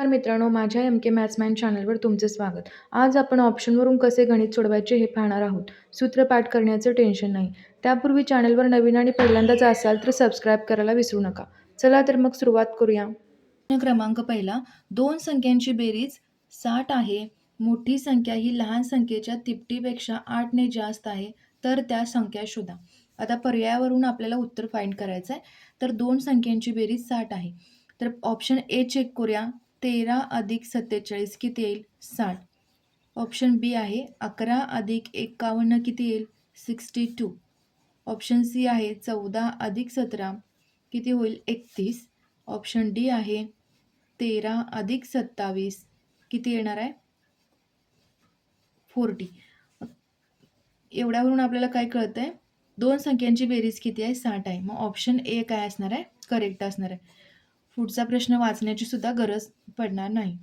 नमस्कार मित्रांनो माझ्या एम के मॅथ्समॅन चॅनलवर तुमचे स्वागत. आज आपण ऑप्शनवरून कसे गणित सोडवायचे हे पाहणार आहोत. सूत्रपाठ करण्याचं टेन्शन नाही. त्यापूर्वी चॅनलवर नवीन आणि पहिल्यांदाच असाल तर सबस्क्राईब करायला विसरू नका. चला तर मग सुरुवात करूया. क्रमांक पहिला. दोन संख्यांची बेरीज साठ आहे. मोठी संख्या ही लहान संख्येच्या तिपटीपेक्षा आठने जास्त आहे तर त्या संख्या शोधा. आता पर्यायावरून आपल्याला उत्तर फाइंड करायचं आहे तर दोन संख्यांची बेरीज साठ आहे. तर ऑप्शन ए चेक करूया. तेरा अधिक सत्तेचाळीस किती येईल? साठ. ऑप्शन बी आहे अकरा अधिक एकावन्न किती येईल? Sixty two. ऑप्शन सी आहे चौदा अधिक सतरा किती होईल? एकतीस. ऑप्शन डी आहे तेरा अधिक सत्तावीस किती येणार आहे? फोर्टी. एवढ्यावरून आपल्याला काय कळतं आहे दोन संख्यांची बेरीज किती आहे? साठ आहे. मग ऑप्शन ए काय असणार आहे? करेक्ट असणार आहे. पुढचा प्रश्न वाचण्याची सुद्धा गरज पडणार नाही.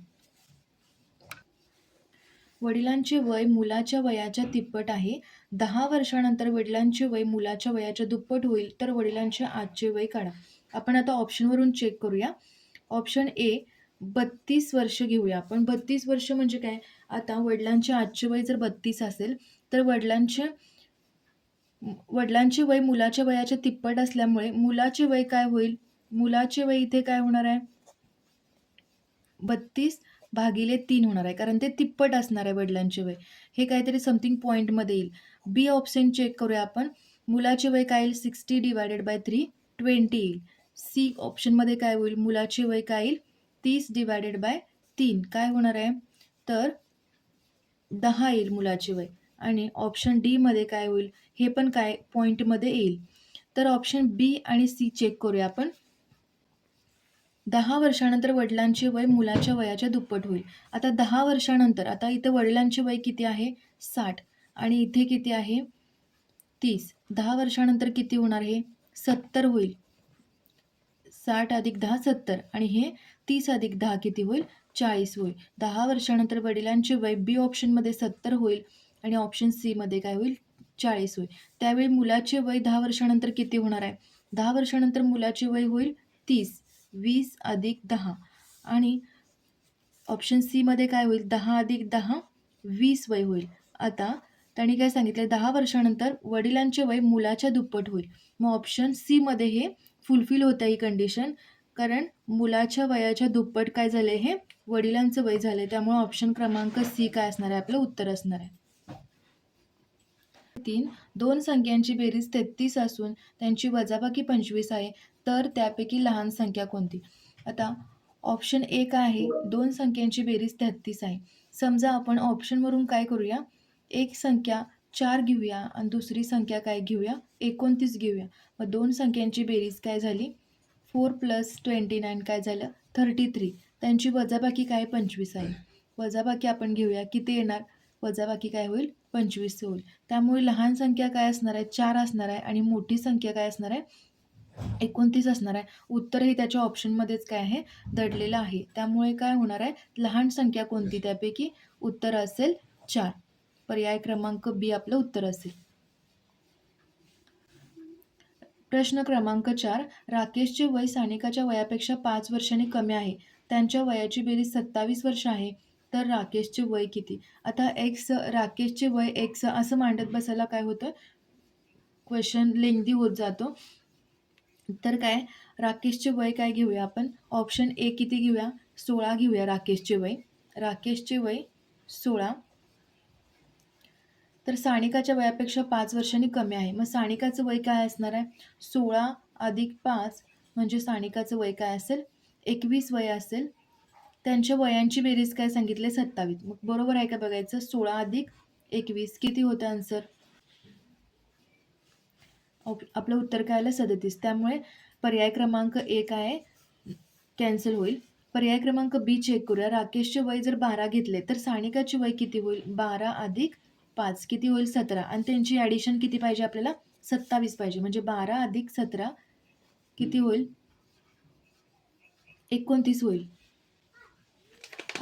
वडिलांचे वय मुलाच्या वयाच्या तिप्पट आहे. दहा वर्षानंतर वडिलांचे वय मुलाच्या वयाच्या दुप्पट होईल तर वडिलांचे आजचे वय काढा. आपण आता ऑप्शनवरून चेक करूया. ऑप्शन ए बत्तीस वर्ष घेऊया आपण. बत्तीस वर्ष म्हणजे काय? आता वडिलांचे आजचे वय जर बत्तीस असेल तर वडिलांचे वडिलांचे वय मुलाच्या वयाच्या तिप्पट असल्यामुळे मुलाचे वय काय होईल? मुलाचे वय इथे काय होणार आहे? बत्तीस भागिले तीन होणार आहे. कारण ते तिप्पट असणार आहे वडिलांचे वय. हे काहीतरी समथिंग पॉईंटमध्ये येईल. बी ऑप्शन चेक करूया आपण. मुलाचे वय काय येईल? Sixty divided by three twenty येईल. सी ऑप्शनमध्ये काय होईल? मुलाचे वय काय येईल? तीस डिवायडेड बाय तीन. काय होणार आहे? तर दहा येईल मुलाचे वय. आणि ऑप्शन डीमध्ये काय होईल? हे पण काय पॉईंटमध्ये येईल. तर ऑप्शन बी आणि सी चेक करूया आपण. दहा वर्षानंतर वडिलांचे वय मुलाच्या वयाच्या दुप्पट होईल. आता दहा वर्षानंतर आता इथं वडिलांचे वय किती आहे? साठ. आणि इथे किती आहे? तीस. दहा वर्षानंतर किती होणार हे? सत्तर होईल. साठ अधिक दहा सत्तर. आणि हे तीस अधिक दहा किती होईल? चाळीस होईल. दहा वर्षानंतर वडिलांचे वय बी ऑप्शनमध्ये सत्तर होईल आणि ऑप्शन सीमध्ये काय होईल? चाळीस होईल. त्यावेळी मुलाचे वय दहा वर्षानंतर किती होणार आहे? दहा वर्षानंतर मुलाचे वय होईल तीस. वीस अधिक दहा. आणि ऑप्शन सीमध्ये काय होईल? दहा अधिक दहा वीस वय होईल. आता त्यांनी काय सांगितलं दहा वर्षानंतर वडिलांचे वय मुलाच्या दुप्पट होईल. मग ऑप्शन सीमध्ये हे फुलफिल होतं ही कंडिशन कारण मुलाच्या वयाच्या दुप्पट काय झाले हे वडिलांचं वय झाले त्यामुळे ऑप्शन क्रमांक सी काय असणार आहे? आपलं उत्तर असणार आहे. तीन दोन संख्यांची बेरीज तेहतीस असून त्यांची वजाबाकी पंचवीस आहे तर त्यापैकी लहान संख्या कोणती? आता ऑप्शन ए काय आहे दोन संख्यांची बेरीज तेहतीस आहे. समजा आपण ऑप्शनवरून काय करूया? एक संख्या चार घेऊया आणि दुसरी संख्या काय घेऊया? एकोणतीस घेऊया. मग दोन संख्यांची बेरीज काय झाली? फोर प्लस ट्वेंटी नाईन काय झालं? Thirty three. त्यांची वजाबाकी काय? पंचवीस आहे. वजाबाकी आपण घेऊया. किती येणार? वजाबाकी काय होईल? पंचवीस होईल. त्यामुळे लहान संख्या काय असणार आहे? चार असणार आहे आणि मोठी संख्या काय असणार आहे? एकोणतीस असणार आहे. उत्तरही त्याच्या ऑप्शनमध्येच काय आहे? दडलेलं आहे. त्यामुळे काय होणार आहे? लहान संख्या कोणती त्यापैकी? उत्तर असेल चार. पर्याय क्रमांक बी आपलं उत्तर असेल. प्रश्न क्रमांक चार. राकेशचे वय सानिकाच्या वयापेक्षा पाच वर्षांनी कमी आहे. त्यांच्या वयाची बेरीज सत्तावीस वर्ष आहे. तर राकेशचे वय किती? आता एक्स राकेशचे वय एक्स असं मांडत बसायला काय होतं? क्वेश्चन लेंदी होत जातो. तर काय? राकेशचे वय काय घेऊया आपण? ऑप्शन ए किती घेऊया? सोळा घेऊया राकेशचे वय. राकेशचे वय सोळा. तर सानिकाच्या वयापेक्षा पाच वर्षांनी कमी आहे. मग सानिकाचं वय काय असणार आहे? सोळा अधिक पाच म्हणजे सानिकाचं वय काय असेल? एकवीस वय असेल. त्यांच्या वयांची बेरीज काय सांगितले? सत्तावीस. मग बरोबर आहे का बघायचं? सोळा अधिक एकवीस. किती होतं आन्सर आपलं उत्तर काय आलं? सदतीस. त्यामुळे पर्याय क्रमांक एक आहे. कॅन्सल होईल. पर्याय क्रमांक बी चेक करूया. राकेशचे वय जर बारा घेतले तर सानिकाचे वय किती होईल? बारा अधिक पाच. किती होईल? सतरा. आणि त्यांची ॲडिशन किती पाहिजे आपल्याला? सत्तावीस पाहिजे. म्हणजे बारा अधिक सतरा किती होईल? एकोणतीस होईल.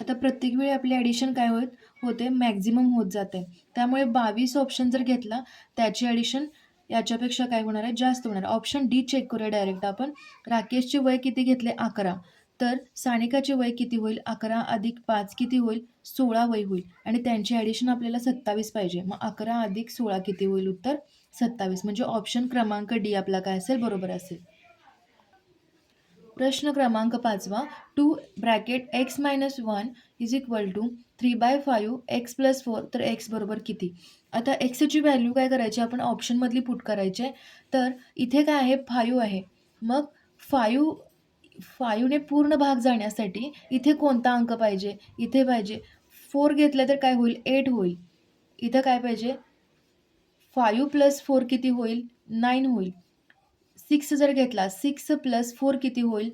आता प्रत्येक वेळी आपली ॲडिशन काय होत होते मॅक्झिमम होत जाते. त्यामुळे बावीस ऑप्शन जर घेतला त्याची ॲडिशन याच्यापेक्षा काय होणार आहे? जास्त होणार ऑप्शन डी चेक करूया डायरेक्ट आपण. राकेशचे वय किती घेतले? अकरा. तर सानिकाचे वय किती होईल? अकरा अधिक पाच किती होईल? सोळा वय होईल. आणि त्यांची ॲडिशन आपल्याला सत्तावीस पाहिजे. मग अकरा अधिक सोळा किती होईल? उत्तर सत्तावीस. म्हणजे ऑप्शन क्रमांक डी आपला काय असेल? बरोबर असेल. प्रश्न क्रमांक पाचवा. Two bracket X minus one is equal to three by five X plus four तर एक्स बरोबर किती? आता एक्सची व्हॅल्यू काय करायची? आपण ऑप्शनमधली पुट करायची आहे. तर इथे काय आहे? फायू आहे. मग फायू फायूने पूर्ण भाग जाण्यासाठी इथे कोणता अंक पाहिजे? इथे पाहिजे. फोर घेतलं तर काय होईल? एट होईल. इथं काय पाहिजे? फायू प्लस फोर किती होईल? नाईन होईल. सिक्स जर घेतला सिक्स प्लस फोर किती होईल?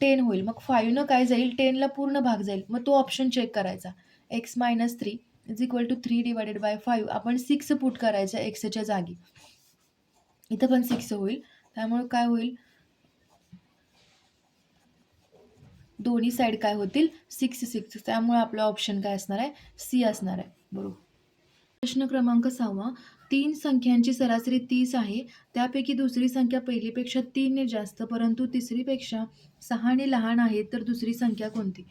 टेन होईल. मग फाईव्हनं काय जाईल? टेनला पूर्ण भाग जाईल. मग तो ऑप्शन चेक करायचा. X minus three is equal to three divided by five. आपण सिक्स पुट करायचं एक्सच्या जागी. इथं पण सिक्स होईल. त्यामुळे काय होईल? दोन्ही साईड काय होतील? Six six. त्यामुळे आपलं ऑप्शन काय असणार आहे? सी असणार आहे. बरोबर. प्रश्न क्रमांक सहावा. तीन संख्यांची सरासरी तीस आहे. त्यापैकी दुसरी संख्या पहिलीपेक्षा तीनने जास्त परंतु तिसरीपेक्षा सहाने लहान आहे तर दुसरी संख्या कोणती?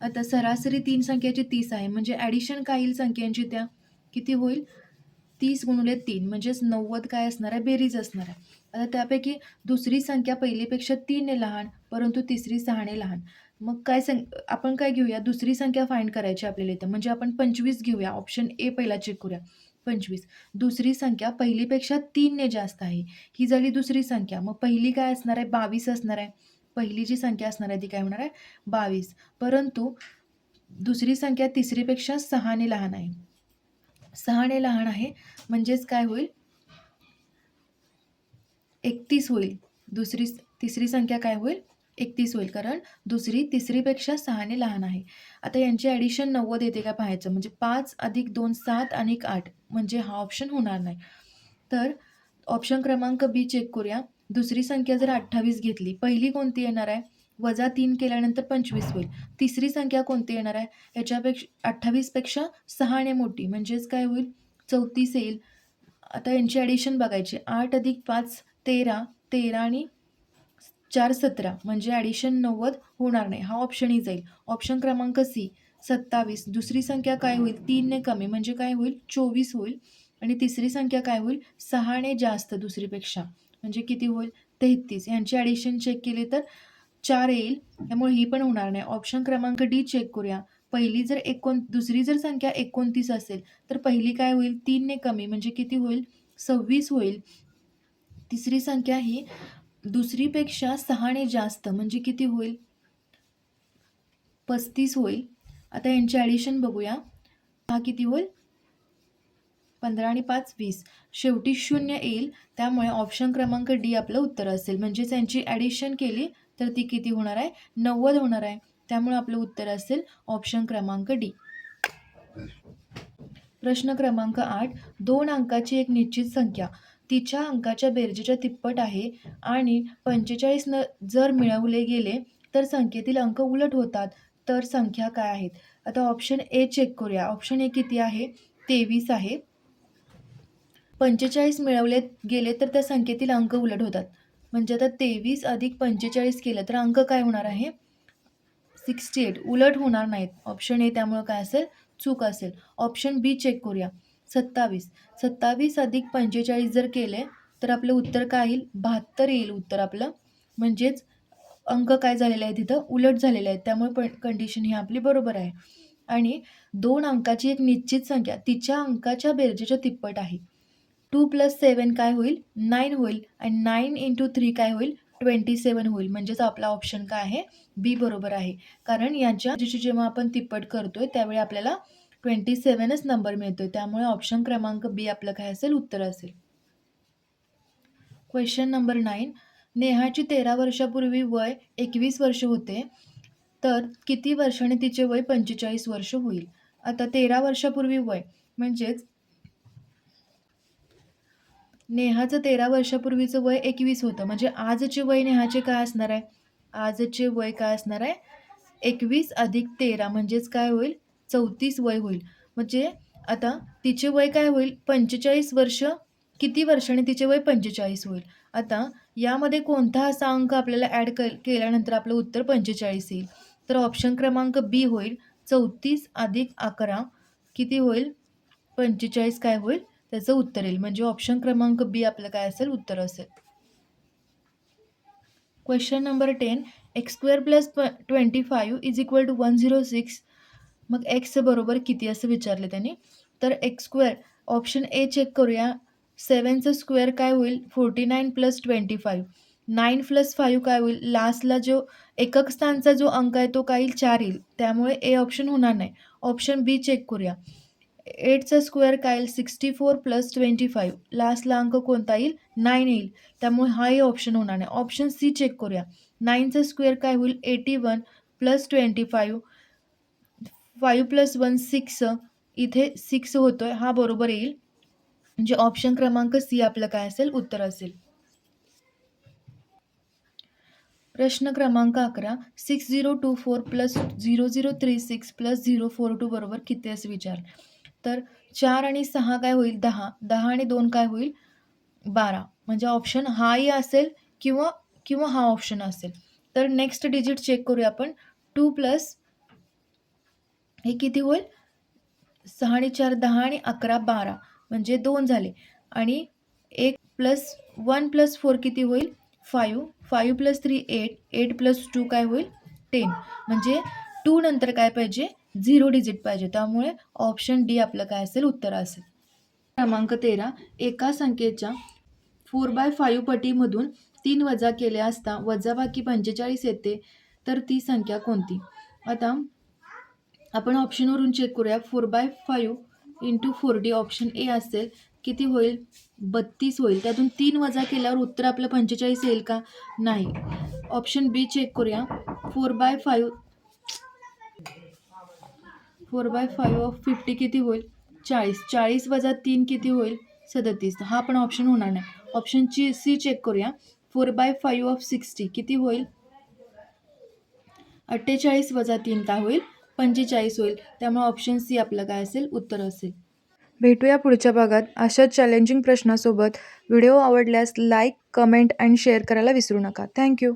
आता सरासरी तीन संख्याची तीस आहे म्हणजे ॲडिशन काय येईल संख्यांची त्या? किती होईल? तीस गुणुले तीन म्हणजेच नव्वद काय असणार आहे? बेरीज असणार आहे. आता त्यापैकी दुसरी संख्या पहिलीपेक्षा तीनने लहान परंतु तिसरी सहाने लहान. मग काय सं आपण काय घेऊया? दुसरी संख्या फाईंड करायची आपल्याला इथं म्हणजे आपण पंचवीस घेऊया. ऑप्शन ए पहिला चेक करूया. पंचवीस. दुसरी संख्या पहिलीपेक्षा तीनने जास्त आहे. ही झाली दुसरी संख्या. मग पहिली काय असणार आहे? बावीस असणार आहे. पहिली जी संख्या असणार आहे ती काय होणार आहे? बावीस. परंतु दुसरी संख्या तिसरीपेक्षा सहाने लहान आहे. सहाने लहान आहे म्हणजेच काय होईल? एकतीस होईल. दुसरी तिसरी संख्या काय होईल? एकतीस होईल कारण दुसरी तिसरीपेक्षा सहाने लहान आहे. आता यांची ॲडिशन नव्वद येते का पाहायचं? म्हणजे पाच अधिक दोन सात आणि एक आठ म्हणजे हा ऑप्शन होणार नाही. तर ऑप्शन क्रमांक बी चेक करूया. दुसरी संख्या जर अठ्ठावीस घेतली पहिली कोणती येणार आहे? वजा तीन केल्यानंतर पंचवीस होईल. तिसरी संख्या कोणती येणार आहे? याच्यापेक्षा अठ्ठावीसपेक्षा सहाने मोठी म्हणजेच काय होईल? चौतीस येईल. आता यांची ॲडिशन बघायची. आठ अधिक पाच तेरा तेरा आणि चार सतरा म्हणजे ॲडिशन नव्वद होणार नाही. हा ऑप्शनही जाईल. ऑप्शन क्रमांक सी सत्तावीस. दुसरी संख्या काय होईल? तीनने कमी म्हणजे काय होईल? चोवीस होईल. आणि तिसरी संख्या काय होईल? सहाने जास्त दुसरीपेक्षा म्हणजे किती होईल? तेहतीस. यांची ॲडिशन चेक केली तर चार येईल. त्यामुळे ही पण होणार नाही. ऑप्शन क्रमांक डी चेक करूया. पहिली जर एकोण दुसरी जर संख्या एकोणतीस असेल तर पहिली काय होईल? तीनने कमी म्हणजे किती होईल? सव्वीस होईल. तिसरी संख्या ही दुसरीपेक्षा सहाने जास्त म्हणजे किती होईल? पस्तीस होईल. आता यांची ॲडिशन बघूया. हा किती होईल? पंधरा आणि पाच वीस. शेवटी शून्य येईल. त्यामुळे ऑप्शन क्रमांक डी आपलं उत्तर असेल. म्हणजेच यांची ॲडिशन केली तर ती किती होणार आहे? नव्वद होणार आहे. त्यामुळे आपलं उत्तर असेल ऑप्शन क्रमांक डी प्रश्न क्रमांक आठ. दोन अंकाची एक निश्चित संख्या. तिच्या अंकाच्या बेरजेच्या तिप्पट आहे आणि पंचेचाळीस न जर मिळवले गेले तर संख्येतील अंक उलट होतात. तर संख्या काय आहेत? आता ऑप्शन ए चेक करूया. ऑप्शन ए किती आहे? तेवीस आहे. पंचेचाळीस मिळवले गेले तर त्या संख्येतील अंक उलट होतात. म्हणजे आता तेवीस अधिक पंचेचाळीस केलं तर अंक काय होणार आहे? Sixty eight. उलट होणार नाहीत. ऑप्शन ए त्यामुळं काय असेल? चूक असेल. ऑप्शन बी चेक करूया. सत्तावीस. सत्तावीस अधिक पंचेचाळीस जर केले तर आपलं उत्तर काय येईल? बहात्तर येईल उत्तर आपलं. म्हणजेच अंक काय झालेले आहेत तिथं उलट झालेले आहेत. त्यामुळे पण कंडिशन ही आपली बरोबर आहे. आणि दोन अंकाची एक निश्चित संख्या तिच्या अंकाच्या बेरजेच्या तिप्पट आहे. टू प्लस सेवन काय होईल? नाईन होईल. आणि नाईन इंटू थ्री काय होईल? ट्वेंटी सेवन होईल. म्हणजेच आपला ऑप्शन काय आहे? बी बरोबर आहे. कारण यांच्या जेव्हा आपण तिप्पट करतोय त्यावेळी आपल्याला ट्वेंटी सेवनच नंबर मिळतोय. त्यामुळे ऑप्शन क्रमांक बी आपलं काय असेल? उत्तर असेल. क्वेश्चन नंबर नाईन नेहाची तेरा वर्षापूर्वी वय एकवीस वर्ष होते. तर किती वर्षाने तिचे वय पंचेचाळीस वर्ष होईल? आता तेरा वर्षापूर्वी वय म्हणजेच नेहाचं तेरा वर्षापूर्वीचं वय एकवीस होतं. म्हणजे आजचे वय नेहाचे काय असणार आहे? आजचे वय काय असणार आहे? एकवीस अधिक तेरा म्हणजेच काय होईल? चौतीस वय होईल. म्हणजे आता तिचे वय काय होईल? पंचेचाळीस वर्ष. किती वर्षाने तिचे वय पंचेचाळीस होईल? आता यामध्ये कोणता असा अंक आपल्याला ॲड क केल्यानंतर आपलं उत्तर पंचेचाळीस येईल? तर ऑप्शन क्रमांक बी होईल. चौतीस अधिक अकरा किती होईल? पंचेचाळीस काय होईल? त्याचं उत्तर येईल. म्हणजे ऑप्शन क्रमांक बी आपलं काय असेल? उत्तर असेल. Question number ten X square plus प twenty five is equal to one zero six मग एक्स बरोबर किती असं विचारले त्यांनी? तर X square option A check करूया. सेवनचं स्क्वेअर काय होईल? Forty nine plus twenty five nine plus five काय होईल? लास्टला जो एकक स्थानचा जो अंक आहे तो काय येईल? चार येईल. त्यामुळे ए ऑप्शन होणार नाही. ऑप्शन बी चेक करूया. एटचा स्क्वेअर काय येईल? Sixty four plus twenty five लास्टला अंक कोणता येईल? नाईन येईल. त्यामुळे हाही ऑप्शन होणार नाही. ऑप्शन सी चेक करूया. नाईनचा स्क्वेअर काय होईल? Eighty one plus twenty five five plus one six इथे सिक्स होतो आहे हा बरोबर येईल. म्हणजे ऑप्शन क्रमांक सी आपलं काय असेल? उत्तर असेल. प्रश्न क्रमांक अकरा six zero two four plus zero zero three six plus zero four two बरोबर किती असं विचार? तर चार आणि सहा काय होईल? दहा. दहा आणि दोन काय होईल? बारा. म्हणजे ऑप्शन हाही असेल किंवा किंवा हा ऑप्शन असेल. तर नेक्स्ट डिजिट चेक करूया आपण. टू प्लस हे किती होईल? सहा आणि चार दहा आणि अकरा बारा. म्हणजे दोन झाले. आणि एक प्लस वन प्लस फोर किती होईल? Five five plus three eight. Eight plus two काय होईल? टेन. म्हणजे टू नंतर काय पाहिजे? झिरो डिजिट पाहिजे. त्यामुळे ऑप्शन डी आपलं काय असेल? उत्तर असेल. क्रमांक तेरा. एका संख्येच्या फोर बाय फायू पटीमधून तीन वजा केले असता वजाबाकी पंचेचाळीस येते तर ती संख्या कोणती? आता आपण ऑप्शनवरून चेक करूया. Four by five into four D option A असेल किती होईल? बत्तीस होईल. त्यातून तीन वजा केल्यावर उत्तर आपलं पंचेचाळीस येईल का? नाही. ऑप्शन बी चेक करूया. Four by five four by five of fifty किती होईल? चाळीस. चाळीस वजा तीन किती होईल? सदतीस. हा पण ऑप्शन होणार नाही. ऑप्शनची सी चेक करूया. Four by five of sixty किती होईल? अठ्ठेचाळीस वजा तीन का होईल? पंचेचाळीस होईल. त्यामुळे ऑप्शन सी आपलं काय असेल? उत्तर असेल. भेटूया पुढच्या भागात. अशाच चॅलेंजिंग प्रश्नासोबत. व्हिडिओ आवडल्यास लाईक कमेंट आणि शेअर करायला विसरू नका. थँक्यू